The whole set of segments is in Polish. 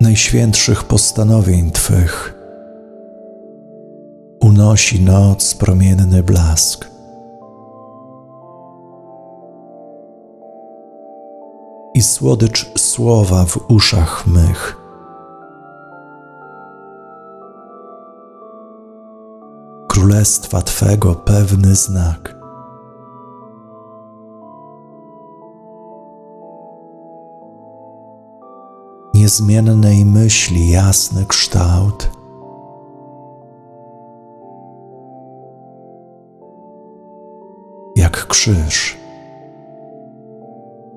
najświętszych postanowień Twych unosi noc promienny blask. I słodycz słowa w uszach mych. Królestwa Twego pewny znak. Niezmiennej myśli jasny kształt. Jak krzyż,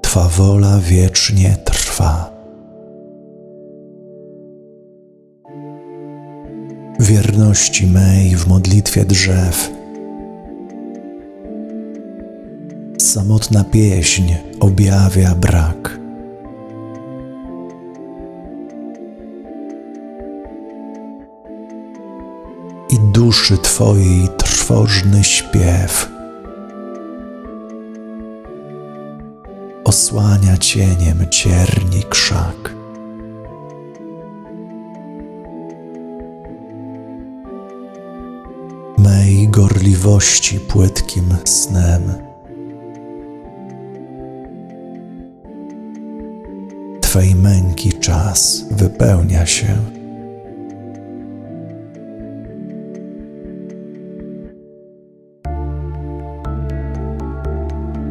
Twa wola wiecznie trwa. Wierności mej w modlitwie drzew. Samotna pieśń objawia brak. Duszy Twojej trwożny śpiew. Osłania cieniem cierni krzak. Mej gorliwości płytkim snem. Twej męki czas wypełnia się.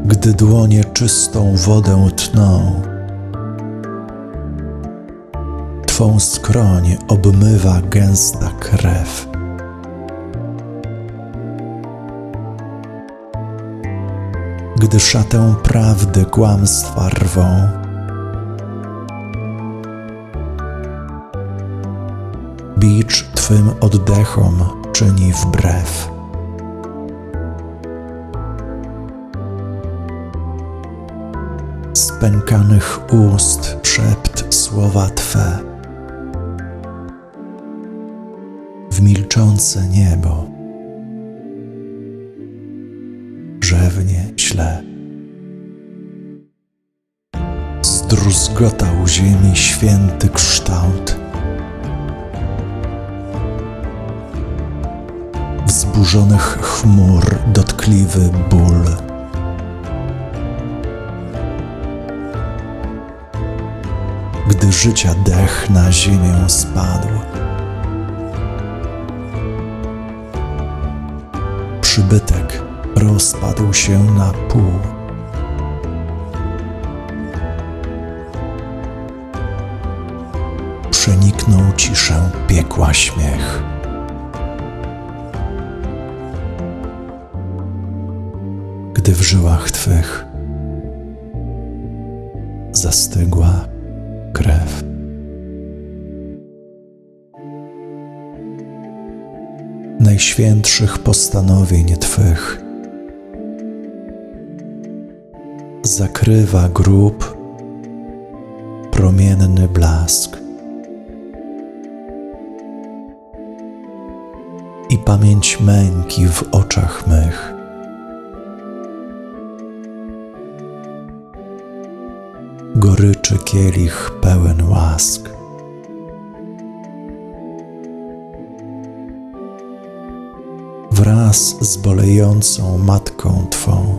Gdy dłonie czystą wodę tną. Twą skroń obmywa gęsta krew. Gdy szatę prawdy kłamstwa rwą, bicz Twym oddechom czyni wbrew. Spękanych ust szept słowa Twe. W milczące niebo rzewnie śle. Zdruzgotał ziemi święty kształt. Wzburzonych chmur dotkliwy ból. Gdy życia dech na ziemię spadł. Przybytek rozpadł się na pół. Przeniknął ciszę piekła śmiech. Gdy w żyłach Twych zastygła krew. Najświętszych postanowień Twych zakrywa grób promienny blask. I pamięć męki w oczach mych. Goryczy kielich pełen łask. Wraz z bolejącą matką Twą,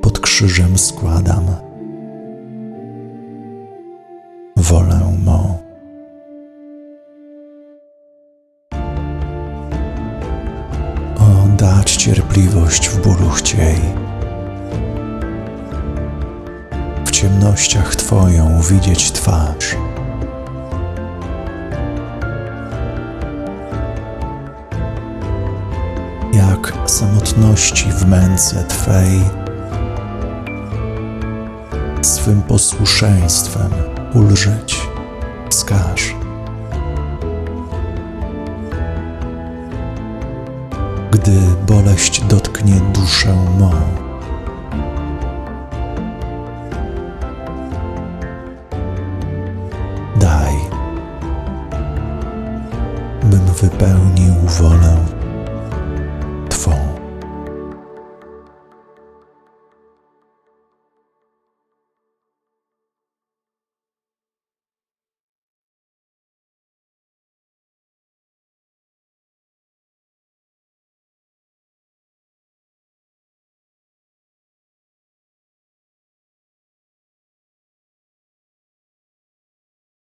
pod krzyżem składam wolę mą. Dać cierpliwość w bólu chciej ciemnościach Twoją widzieć twarz. Jak samotności w męce Twej, swym posłuszeństwem ulżyć wskaż. Gdy boleść dotknie duszę mą, wypełnił wolę